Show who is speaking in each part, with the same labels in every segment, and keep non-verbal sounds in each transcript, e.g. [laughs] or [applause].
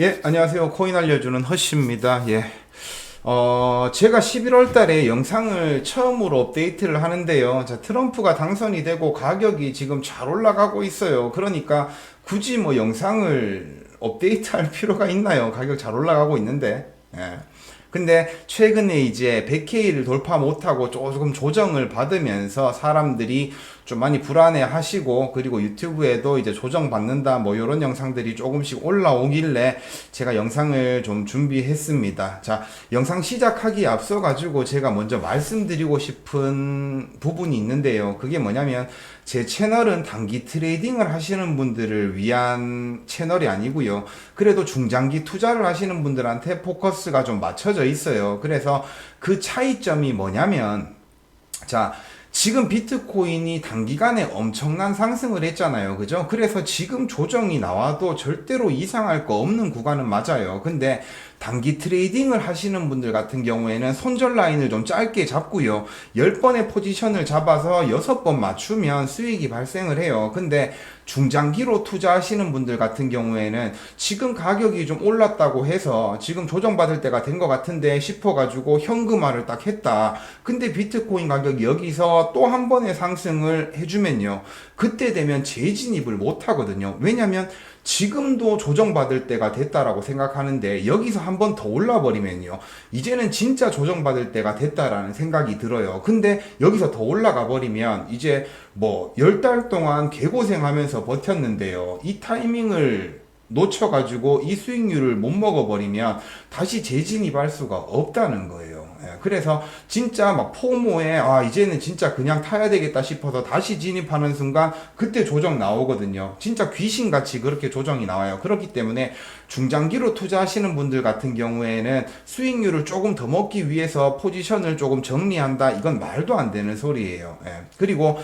Speaker 1: 예, 안녕하세요. 코인 알려주는 허씨입니다. 예. 어, 제가 11월 달에 영상을 처음으로 업데이트를 하는데요. 자, 트럼프가 당선이 되고 가격이 지금 잘 올라가고 있어요. 그러니까 굳이 뭐 영상을 업데이트 할 [laughs] 필요가 있나요? 가격 잘 올라가고 있는데. 예. 근데 최근에 이제 100K를 돌파 못하고 조금 조정을 받으면서 사람들이 좀 많이 불안해 하시고 그리고 유튜브에도 이제 조정 받는다 뭐 이런 영상들이 조금씩 올라오길래 제가 영상을 좀 준비했습니다. 자, 영상 시작하기 앞서 가지고 제가 먼저 말씀드리고 싶은 부분이 있는데요. 그게 뭐냐면 제 채널은 단기 트레이딩을 하시는 분들을 위한 채널이 아니고요. 그래도 중장기 투자를 하시는 분들한테 포커스가 좀 맞춰져 있어요. 그래서 그 차이점이 뭐냐면 자, 지금 비트코인이 단기간에 엄청난 상승을 했잖아요. 그죠? 그래서 지금 조정이 나와도 절대로 이상할 거 없는 구간은 맞아요. 근데 단기 트레이딩을 하시는 분들 같은 경우에는 손절 라인을 좀 짧게 잡고요. 10번의 포지션을 잡아서 6번 맞추면 수익이 발생을 해요. 근데 중장기로 투자하시는 분들 같은 경우에는 지금 가격이 좀 올랐다고 해서 지금 조정받을 때가 된 것 같은데 싶어가지고 현금화를 딱 했다. 근데 비트코인 가격이 여기서 또 한 번의 상승을 해주면요. 그때 되면 재진입을 못 하거든요. 왜냐면 지금도 조정받을 때가 됐다라고 생각하는데 여기서 한 번 더 올라 버리면요. 이제는 진짜 조정받을 때가 됐다라는 생각이 들어요. 근데 여기서 더 올라가 버리면 이제 뭐열달 동안 개고생하면서 버텼는데요. 이 타이밍을 놓쳐가지고 이 수익률을 못 먹어버리면 다시 재진입할 수가 없다는 거예요. 예, 그래서 진짜 막 포모에 아 이제는 진짜 그냥 타야 되겠다 싶어서 다시 진입하는 순간 그때 조정 나오거든요. 진짜 귀신같이 그렇게 조정이 나와요. 그렇기 때문에 중장기로 투자하시는 분들 같은 경우에는 수익률을 조금 더 먹기 위해서 포지션을 조금 정리한다. 이건 말도 안 되는 소리예요. 예. 그리고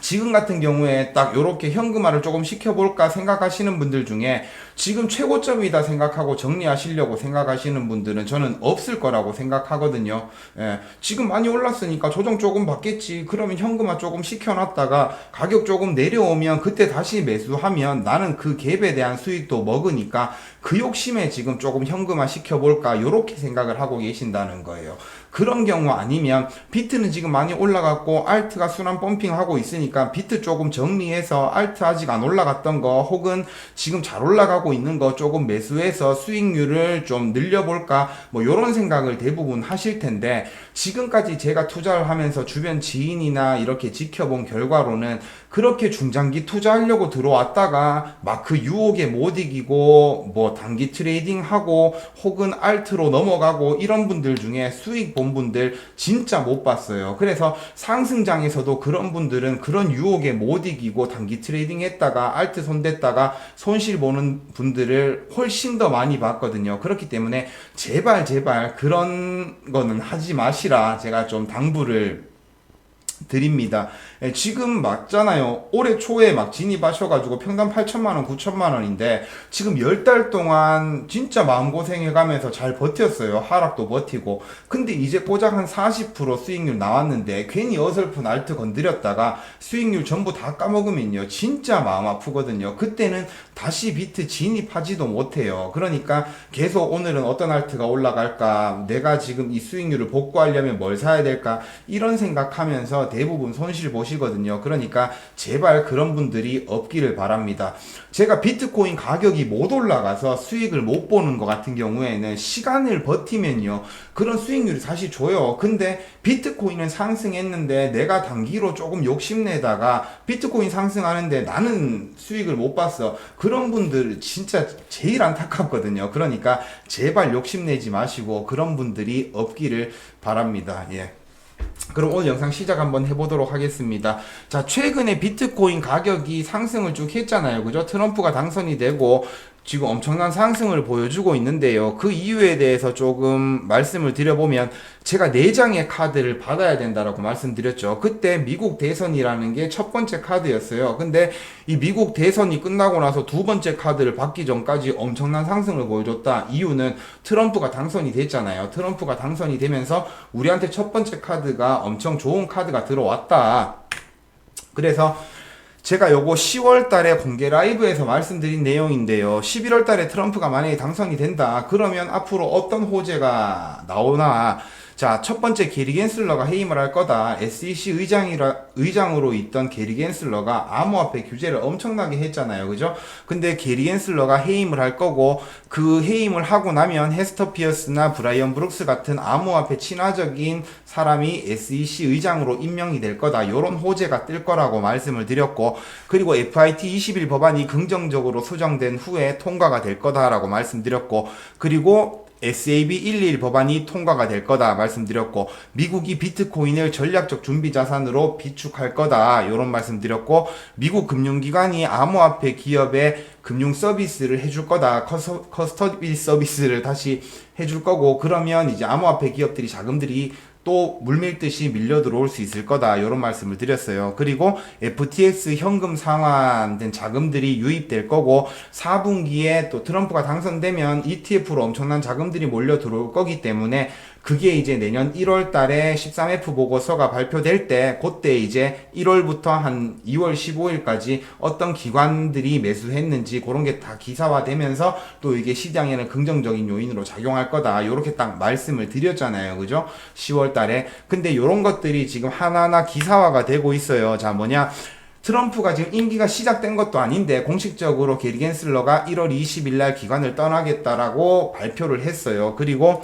Speaker 1: 지금 같은 경우에 딱 이렇게 현금화를 조금 시켜볼까 생각하시는 분들 중에 지금 최고점이다 생각하고 정리하시려고 생각하시는 분들은 저는 없을 거라고 생각하거든요. 예, 지금 많이 올랐으니까 조정 조금 받겠지. 그러면 현금화 조금 시켜놨다가 가격 조금 내려오면 그때 다시 매수하면 나는 그 갭에 대한 수익도 먹으니까 그 욕심에 지금 조금 현금화 시켜볼까 이렇게 생각을 하고 계신다는 거예요. 그런 경우 아니면 비트는 지금 많이 올라갔고 알트가 순환 펌핑하고 있으니까 비트 조금 정리해서 알트 아직 안 올라갔던 거 혹은 지금 잘 올라가고 있는 거 조금 매수해서 수익률을 좀 늘려볼까? 뭐 이런 생각을 대부분 하실 텐데 지금까지 제가 투자를 하면서 주변 지인이나 이렇게 지켜본 결과로는 그렇게 중장기 투자하려고 들어왔다가 막 그 유혹에 못 이기고 뭐 단기 트레이딩 하고 혹은 알트로 넘어가고 이런 분들 중에 수익 본 분들 진짜 못 봤어요. 그래서 상승장에서도 그런 분들은 그런 유혹에 못 이기고 단기 트레이딩 했다가 알트 손댔다가 손실 보는 분들을 훨씬 더 많이 봤거든요. 그렇기 때문에 제발 제발 그런 거는 하지 마시라 제가 좀 당부를 드립니다. 예, 지금 맞잖아요. 올해 초에 막 진입하셔가지고 평당 8천만원, 9천만원인데 지금 10달 동안 진짜 마음고생해가면서 잘 버텼어요. 하락도 버티고. 근데 이제 고작 한 40% 수익률 나왔는데 괜히 어설픈 알트 건드렸다가 수익률 전부 다 까먹으면요. 진짜 마음 아프거든요. 그때는 다시 비트 진입하지도 못해요. 그러니까 계속 오늘은 어떤 알트가 올라갈까? 내가 지금 이 수익률을 복구하려면 뭘 사야 될까? 이런 생각하면서 대부분 손실 보시거든요. 그러니까 제발 그런 분들이 없기를 바랍니다. 제가 비트코인 가격이 못 올라가서 수익을 못 보는 것 같은 경우에는 시간을 버티면요. 그런 수익률이 다시 줘요. 근데 비트코인은 상승했는데 내가 단기로 조금 욕심내다가 비트코인 상승하는데 나는 수익을 못 봤어. 그런 분들 진짜 제일 안타깝거든요. 그러니까 제발 욕심내지 마시고 그런 분들이 없기를 바랍니다. 예. 그럼 오늘 영상 시작 한번 해보도록 하겠습니다. 자, 최근에 비트코인 가격이 상승을 쭉 했잖아요. 그죠? 트럼프가 당선이 되고 지금 엄청난 상승을 보여주고 있는데요. 그 이유에 대해서 조금 말씀을 드려보면 제가 4장의 카드를 받아야 된다라고 말씀드렸죠. 그때 미국 대선이라는 게 첫 번째 카드였어요. 근데 이 미국 대선이 끝나고 나서 두 번째 카드를 받기 전까지 엄청난 상승을 보여줬다. 이유는 트럼프가 당선이 됐잖아요. 트럼프가 당선이 되면서 우리한테 첫 번째 카드가 엄청 좋은 카드가 들어왔다. 그래서 제가 요거 10월 달에 공개 라이브에서 말씀드린 내용인데요. 11월 달에 트럼프가 만약에 당선이 된다. 그러면 앞으로 어떤 호재가 나오나. 자, 첫 번째 게리 겐슬러가 해임을 할 거다. SEC 의장이라, 의장으로 있던 게리 겐슬러가 암호화폐 규제를 엄청나게 했잖아요. 그죠? 근데 게리 겐슬러가 해임을 할 거고, 그 해임을 하고 나면 헤스터 피어스나 브라이언 브룩스 같은 암호화폐 친화적인 사람이 SEC 의장으로 임명이 될 거다. 요런 호재가 뜰 거라고 말씀을 드렸고, 그리고 FIT 21 법안이 긍정적으로 수정된 후에 통과가 될 거다라고 말씀드렸고, 그리고 SAB 121 법안이 통과가 될 거다 말씀드렸고 미국이 비트코인을 전략적 준비 자산으로 비축할 거다 이런 말씀드렸고 미국 금융기관이 암호화폐 기업에 금융 서비스를 해줄 거다 커스터디 서비스를 다시 해줄 거고 그러면 이제 암호화폐 기업들이 자금들이 또 물밀듯이 밀려 들어올 수 있을 거다 이런 말씀을 드렸어요. 그리고 FTX 현금 상환된 자금들이 유입될 거고 4분기에 또 트럼프가 당선되면 ETF로 엄청난 자금들이 몰려 들어올 거기 때문에 그게 이제 내년 1월 달에 13F 보고서가 발표될 때 그때 이제 1월부터 한 2월 15일까지 어떤 기관들이 매수했는지 그런 게 다 기사화되면서 또 이게 시장에는 긍정적인 요인으로 작용할 거다. 이렇게 딱 말씀을 드렸잖아요. 그죠? 10월 달에. 근데 이런 것들이 지금 하나하나 기사화가 되고 있어요. 자, 뭐냐? 트럼프가 지금 임기가 시작된 것도 아닌데 공식적으로 게리 겐슬러가 1월 20일 날 기관을 떠나겠다라고 발표를 했어요. 그리고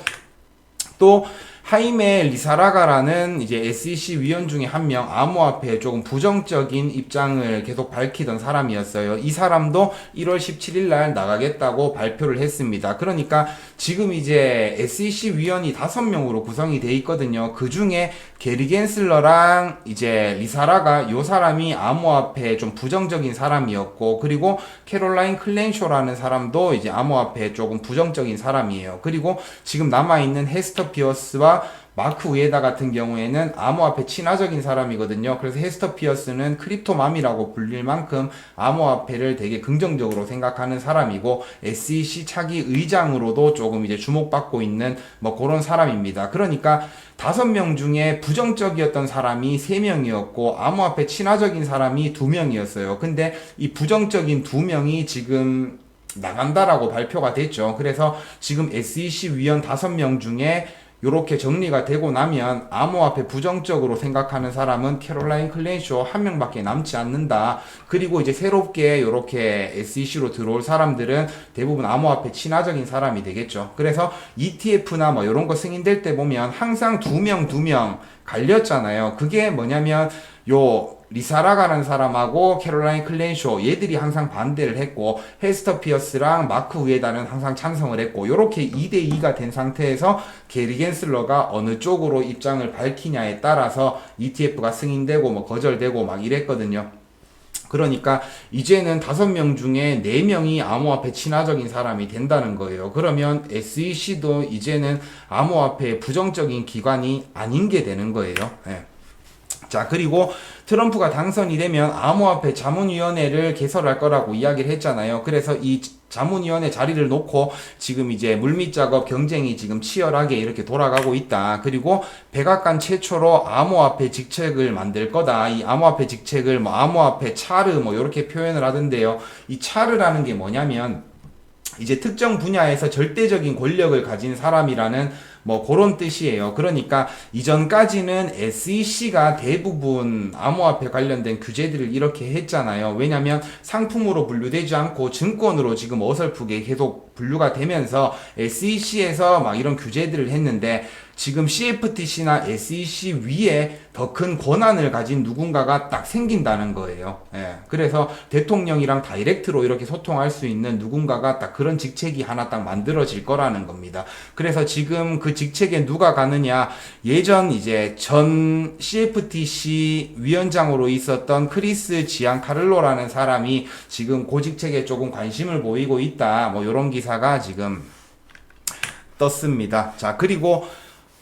Speaker 1: 또 하이메 리사라가라는 이제 SEC 위원 중에 한 명 암호화폐에 조금 부정적인 입장을 계속 밝히던 사람이었어요. 이 사람도 1월 17일 날 나가겠다고 발표를 했습니다. 그러니까 지금 이제 SEC 위원이 5명으로 구성이 돼 있거든요. 그 중에 게리 겐슬러랑 이제 리사라가 요 사람이 암호화폐에 좀 부정적인 사람이었고 그리고 캐롤라인 클렌쇼라는 사람도 이제 암호화폐에 조금 부정적인 사람이에요. 그리고 지금 남아 있는 헤스터 피어스와 마크 우에다 같은 경우에는 암호화폐 친화적인 사람이거든요. 그래서 헤스터 피어스는 크립토맘이라고 불릴 만큼 암호화폐를 되게 긍정적으로 생각하는 사람이고 SEC 차기 의장으로도 조금 이제 주목받고 있는 뭐 그런 사람입니다. 그러니까 다섯 명 중에 부정적이었던 사람이 세 명이었고 암호화폐 친화적인 사람이 두 명이었어요. 근데 이 부정적인 두 명이 지금 나간다라고 발표가 됐죠. 그래서 지금 SEC 위원 다섯 명 중에 요렇게 정리가 되고 나면 암호화폐 부정적으로 생각하는 사람은 캐롤라인 클렌쇼 한 명밖에 남지 않는다. 그리고 이제 새롭게 요렇게 SEC로 들어올 사람들은 대부분 암호화폐 친화적인 사람이 되겠죠. 그래서 ETF나 뭐 요런 거 승인될 때 보면 항상 두 명, 두 명 갈렸잖아요. 그게 뭐냐면 요 리사라가라는 사람하고 캐롤라인 클렌쇼 얘들이 항상 반대를 했고 헤스터 피어스랑 마크 우에다는 항상 찬성을 했고 요렇게 2대 2가 된 상태에서 게리 겐슬러가 어느 쪽으로 입장을 밝히냐에 따라서 ETF가 승인되고 뭐 거절되고 막 이랬거든요. 그러니까 이제는 다섯 명 중에 네 명이 암호화폐 친화적인 사람이 된다는 거예요. 그러면 SEC도 이제는 암호화폐 부정적인 기관이 아닌 게 되는 거예요. 예. 자, 그리고 트럼프가 당선이 되면 암호화폐 자문위원회를 개설할 거라고 이야기를 했잖아요. 그래서 이 자문위원회 자리를 놓고 지금 이제 물밑 작업 경쟁이 지금 치열하게 이렇게 돌아가고 있다. 그리고 백악관 최초로 암호화폐 직책을 만들 거다. 이 암호화폐 직책을 뭐 암호화폐 차르 뭐 이렇게 표현을 하던데요. 이 차르라는 게 뭐냐면 이제 특정 분야에서 절대적인 권력을 가진 사람이라는 뭐 그런 뜻이에요. 그러니까 이전까지는 SEC가 대부분 암호화폐 관련된 규제들을 이렇게 했잖아요. 왜냐하면 상품으로 분류되지 않고 증권으로 지금 어설프게 계속 분류가 되면서 SEC에서 막 이런 규제들을 했는데 지금 CFTC나 SEC 위에 더 큰 권한을 가진 누군가가 딱 생긴다는 거예요. 예. 그래서 대통령이랑 다이렉트로 이렇게 소통할 수 있는 누군가가 딱 그런 직책이 하나 딱 만들어질 거라는 겁니다. 그래서 지금 그 직책에 누가 가느냐 예전 이제 전 CFTC 위원장으로 있었던 크리스 지안 카를로라는 사람이 지금 그 직책에 조금 관심을 보이고 있다. 뭐 이런 기사가 지금 떴습니다. 자, 그리고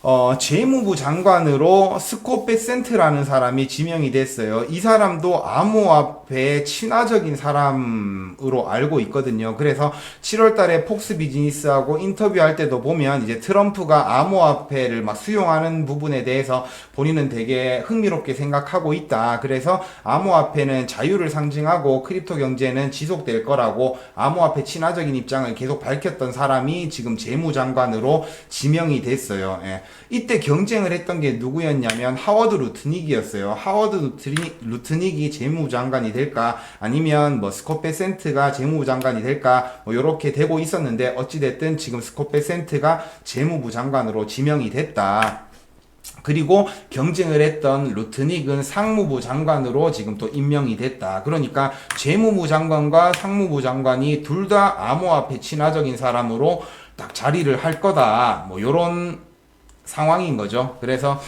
Speaker 1: 어, 재무부 장관으로 스코페센트라는 사람이 지명이 됐어요. 이 사람도 암호화폐에 친화적인 사람으로 알고 있거든요. 그래서 7월 달에 폭스 비즈니스하고 인터뷰할 때도 보면 이제 트럼프가 암호화폐를 막 수용하는 부분에 대해서 본인은 되게 흥미롭게 생각하고 있다. 그래서 암호화폐는 자유를 상징하고 크립토 경제는 지속될 거라고 암호화폐 친화적인 입장을 계속 밝혔던 사람이 지금 재무장관으로 지명이 됐어요. 예. 이때 경쟁을 했던 게 누구였냐면 하워드 루트닉이었어요. 하워드 루트닉, 루트닉이 재무장관이 될까 아니면 뭐 스코페센트가 재무장관이 될까 뭐 이렇게 되고 있었는데 어찌됐든 지금 스코페센트가 재무부 장관으로 지명이 됐다. 그리고 경쟁을 했던 루트닉은 상무부 장관으로 지금 또 임명이 됐다. 그러니까 재무부 장관과 상무부 장관이 둘 다 암호화폐 친화적인 사람으로 딱 자리를 할 거다. 뭐 요런 상황인 거죠. 그래서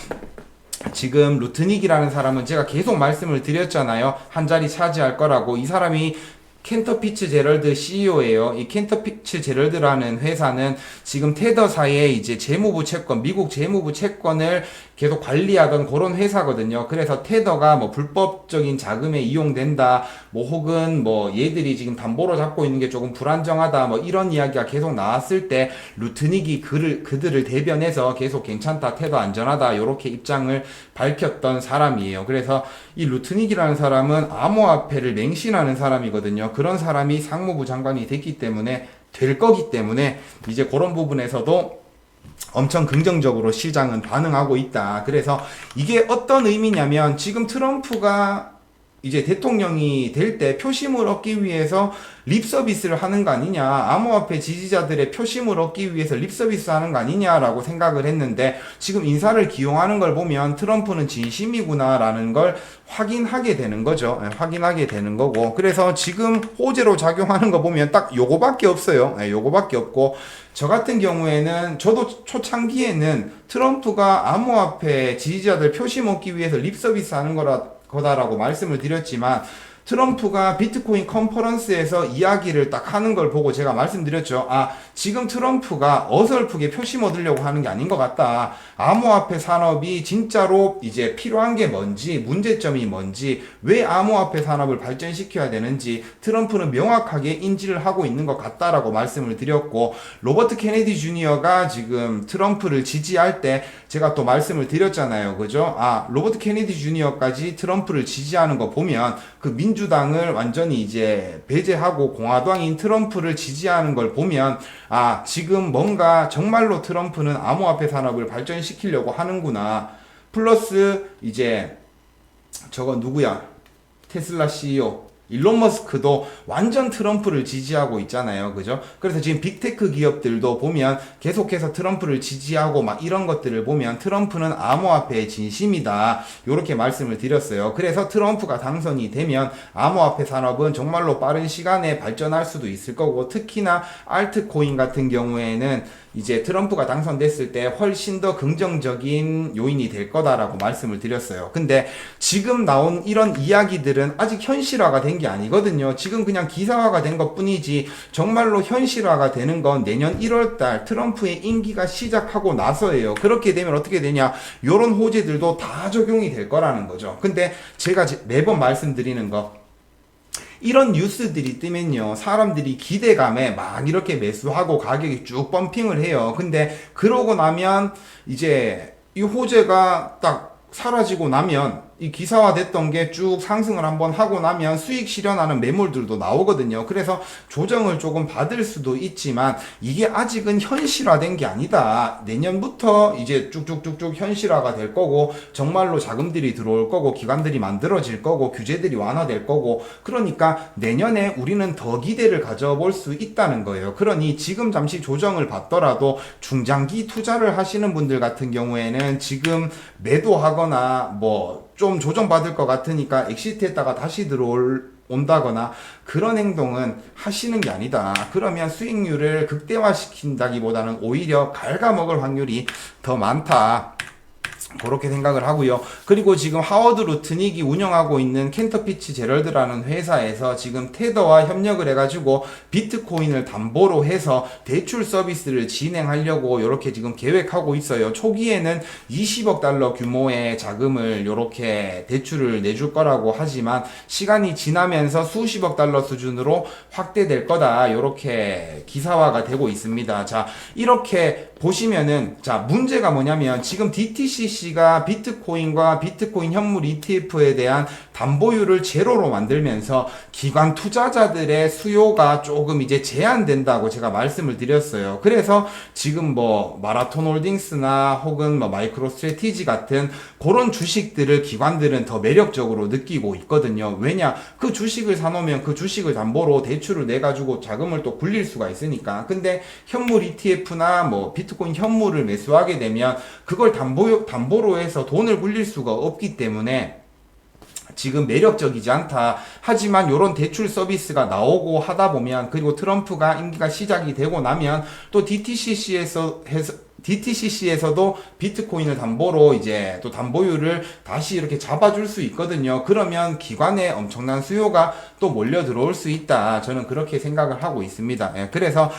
Speaker 1: 지금 루트닉이라는 사람은 제가 계속 말씀을 드렸잖아요. 한 자리 차지할 거라고. 이 사람이 켄터피츠 제럴드 CEO예요. 이 켄터피츠 제럴드라는 회사는 지금 테더사의 이제 재무부 채권, 미국 재무부 채권을 계속 관리하던 그런 회사거든요. 그래서 테더가 뭐 불법적인 자금에 이용된다, 뭐 혹은 뭐 얘들이 지금 담보로 잡고 있는 게 조금 불안정하다, 뭐 이런 이야기가 계속 나왔을 때 루트닉이 그를 그들을 대변해서 계속 괜찮다, 테더 안전하다 이렇게 입장을 밝혔던 사람이에요. 그래서 이 루트닉이라는 사람은 암호화폐를 맹신하는 사람이거든요. 그런 사람이 상무부 장관이 됐기 때문에 될 거기 때문에 이제 그런 부분에서도 엄청 긍정적으로 시장은 반응하고 있다. 그래서 이게 어떤 의미냐면 지금 트럼프가 이제 대통령이 될 때 표심을 얻기 위해서 립 서비스를 하는 거 아니냐, 암호화폐 지지자들의 표심을 얻기 위해서 립 서비스 하는 거 아니냐라고 생각을 했는데 지금 인사를 기용하는 걸 보면 트럼프는 진심이구나라는 걸 확인하게 되는 거죠. 예, 확인하게 되는 거고. 그래서 지금 호재로 작용하는 거 보면 딱 요거밖에 없어요. 예, 요거밖에 없고 저 같은 경우에는 저도 초창기에는 트럼프가 암호화폐 지지자들 표심 얻기 위해서 립 서비스 하는 거라 거다라고 말씀을 드렸지만 트럼프가 비트코인 컨퍼런스에서 이야기를 딱 하는 걸 보고 제가 말씀드렸죠. 아, 지금 트럼프가 어설프게 표심 얻으려고 하는 게 아닌 것 같다. 암호화폐 산업이 진짜로 이제 필요한 게 뭔지, 문제점이 뭔지, 왜 암호화폐 산업을 발전시켜야 되는지 트럼프는 명확하게 인지를 하고 있는 것 같다라고 말씀을 드렸고, 로버트 케네디 주니어가 지금 트럼프를 지지할 때 제가 또 말씀을 드렸잖아요. 그죠? 아, 로버트 케네디 주니어까지 트럼프를 지지하는 거 보면 그 민주당을 완전히 이제 배제하고 공화당인 트럼프를 지지하는 걸 보면 아, 지금 뭔가 정말로 트럼프는 암호화폐 산업을 발전시키려고 하는구나. 플러스 이제 저거 누구야? 테슬라 CEO 일론 머스크도 완전 트럼프를 지지하고 있잖아요. 그죠? 그래서 지금 빅테크 기업들도 보면 계속해서 트럼프를 지지하고 막 이런 것들을 보면 트럼프는 암호화폐의 진심이다. 요렇게 말씀을 드렸어요. 그래서 트럼프가 당선이 되면 암호화폐 산업은 정말로 빠른 시간에 발전할 수도 있을 거고 특히나 알트코인 같은 경우에는 이제 트럼프가 당선됐을 때 훨씬 더 긍정적인 요인이 될 거다라고 말씀을 드렸어요. 근데 지금 나온 이런 이야기들은 아직 현실화가 된 게 아니거든요. 지금 그냥 기사화가 된 것 뿐이지 정말로 현실화가 되는 건 내년 1월 달 트럼프의 임기가 시작하고 나서예요. 그렇게 되면 어떻게 되냐? 요런 호재들도 다 적용이 될 거라는 거죠. 근데 제가 매번 말씀드리는 거 이런 뉴스들이 뜨면요, 사람들이 기대감에 막 이렇게 매수하고 가격이 쭉 펌핑을 해요. 근데 그러고 나면 이제 이 호재가 딱 사라지고 나면 이 기사화 됐던 게 쭉 상승을 한번 하고 나면 수익 실현하는 매물들도 나오거든요. 그래서 조정을 조금 받을 수도 있지만 이게 아직은 현실화된 게 아니다. 내년부터 이제 쭉쭉쭉쭉 현실화가 될 거고 정말로 자금들이 들어올 거고 기관들이 만들어질 거고 규제들이 완화될 거고 그러니까 내년에 우리는 더 기대를 가져볼 수 있다는 거예요. 그러니 지금 잠시 조정을 받더라도 중장기 투자를 하시는 분들 같은 경우에는 지금 매도하거나 뭐 좀 조정받을 것 같으니까 엑시트했다가 다시 들어올 온다거나 그런 행동은 하시는 게 아니다. 그러면 수익률을 극대화시킨다기보다는 오히려 갉아먹을 확률이 더 많다. 그렇게 생각을 하고요. 그리고 지금 하워드 루트닉이 운영하고 있는 켄터피치 제럴드라는 회사에서 지금 테더와 협력을 해가지고 비트코인을 담보로 해서 대출 서비스를 진행하려고 이렇게 지금 계획하고 있어요. 초기에는 20억 달러 규모의 자금을 이렇게 대출을 내줄 거라고 하지만 시간이 지나면서 수십억 달러 수준으로 확대될 거다. 이렇게 기사화가 되고 있습니다. 자, 이렇게 보시면은 자, 문제가 뭐냐면 지금 DTCC가 비트코인과 비트코인 현물 ETF에 대한 담보율을 제로로 만들면서 기관 투자자들의 수요가 조금 이제 제한된다고 제가 말씀을 드렸어요. 그래서 지금 뭐 마라톤 홀딩스나 혹은 뭐 마이크로 스트레티지 같은 그런 주식들을 기관들은 더 매력적으로 느끼고 있거든요. 왜냐? 그 주식을 사놓으면 그 주식을 담보로 대출을 내가지고 자금을 또 굴릴 수가 있으니까. 근데 현물 ETF나 뭐 비트 코인 현물을 매수하게 되면 그걸 담보, 담보로 해서 돈을 굴릴 수가 없기 때문에 지금 매력적이지 않다. 하지만 이런 대출 서비스가 나오고 하다 보면 그리고 트럼프가 임기가 시작이 되고 나면 또 DTCC에서 해서 DTCC에서도 비트코인을 담보로 이제 또 담보율을 다시 이렇게 잡아줄 수 있거든요. 그러면 기관에 엄청난 수요가 또 몰려 들어올 수 있다. 저는 그렇게 생각을 하고 있습니다. 예, 그래서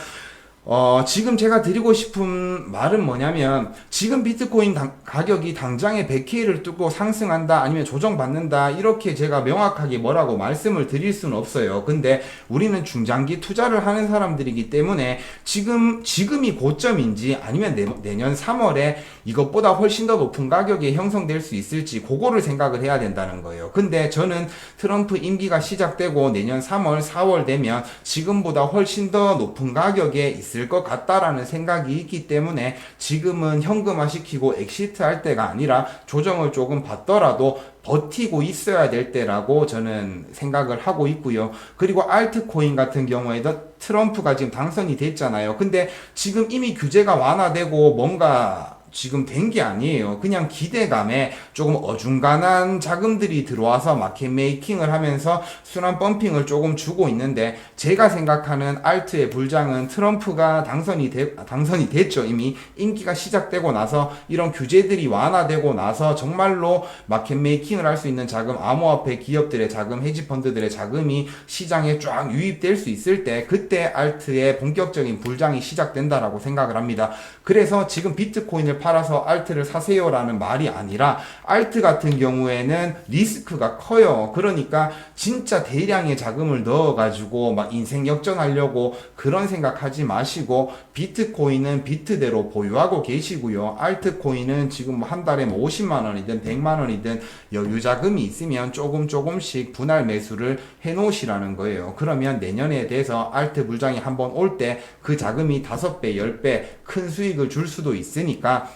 Speaker 1: 어, 지금 제가 드리고 싶은 말은 뭐냐면, 지금 비트코인 당- 가격이 당장에 100K를 뚫고 상승한다, 아니면 조정받는다, 이렇게 제가 명확하게 뭐라고 말씀을 드릴 수는 없어요. 근데 우리는 중장기 투자를 하는 사람들이기 때문에, 지금, 지금이 고점인지, 아니면 내, 내년 3월에 이것보다 훨씬 더 높은 가격이 형성될 수 있을지, 그거를 생각을 해야 된다는 거예요. 근데 저는 트럼프 임기가 시작되고 내년 3월, 4월 되면 지금보다 훨씬 더 높은 가격에 있을 것 같다라는 생각이 있기 때문에 지금은 현금화 시키고 엑시트 할 때가 아니라 조정을 조금 받더라도 버티고 있어야 될 때라고 저는 생각을 하고 있고요. 그리고 알트코인 같은 경우에도 트럼프가 지금 당선이 됐잖아요. 근데 지금 이미 규제가 완화되고 뭔가 지금 된 게 아니에요. 그냥 기대감에 조금 어중간한 자금들이 들어와서 마켓 메이킹을 하면서 순환 펌핑을 조금 주고 있는데 제가 생각하는 알트의 불장은 트럼프가 당선이 되, 아, 당선이 됐죠. 이미 임기가 시작되고 나서 이런 규제들이 완화되고 나서 정말로 마켓 메이킹을 할 수 있는 자금, 암호화폐 기업들의 자금, 헤지 펀드들의 자금이 시장에 쫙 유입될 수 있을 때 그때 알트의 본격적인 불장이 시작된다라고 생각을 합니다. 그래서 지금 비트코인을 팔아서 알트를 사세요라는 말이 아니라 알트 같은 경우에는 리스크가 커요. 그러니까 진짜 대량의 자금을 넣어가지고 막 인생 역전하려고 그런 생각하지 마시고 비트코인은 비트대로 보유하고 계시고요. 알트코인은 지금 한 달에 뭐 50만 원이든 100만 원이든 여유 자금이 있으면 조금 조금씩 분할 매수를 해 놓으시라는 거예요. 그러면 내년에 대해서 알트 불장이 한번 올 때 그 자금이 5배, 10배 큰 수익을 줄 수도 있으니까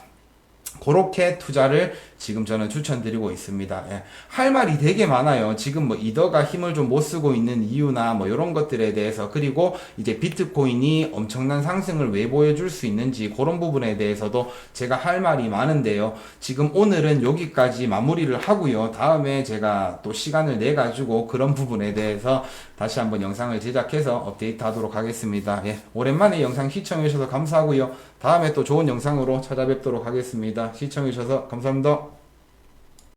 Speaker 1: 그렇게 투자를 지금 저는 추천드리고 있습니다. 예. 할 말이 되게 많아요. 지금 뭐 이더가 힘을 좀 못 쓰고 있는 이유나 뭐 이런 것들에 대해서 그리고 이제 비트코인이 엄청난 상승을 왜 보여줄 수 있는지 그런 부분에 대해서도 제가 할 말이 많은데요. 지금 오늘은 여기까지 마무리를 하고요. 다음에 제가 또 시간을 내 가지고 그런 부분에 대해서 다시 한번 영상을 제작해서 업데이트 하도록 하겠습니다. 예. 오랜만에 영상 시청해 주셔서 감사하고요. 다음에 또 좋은 영상으로 찾아뵙도록 하겠습니다. 시청해 주셔서 감사합니다.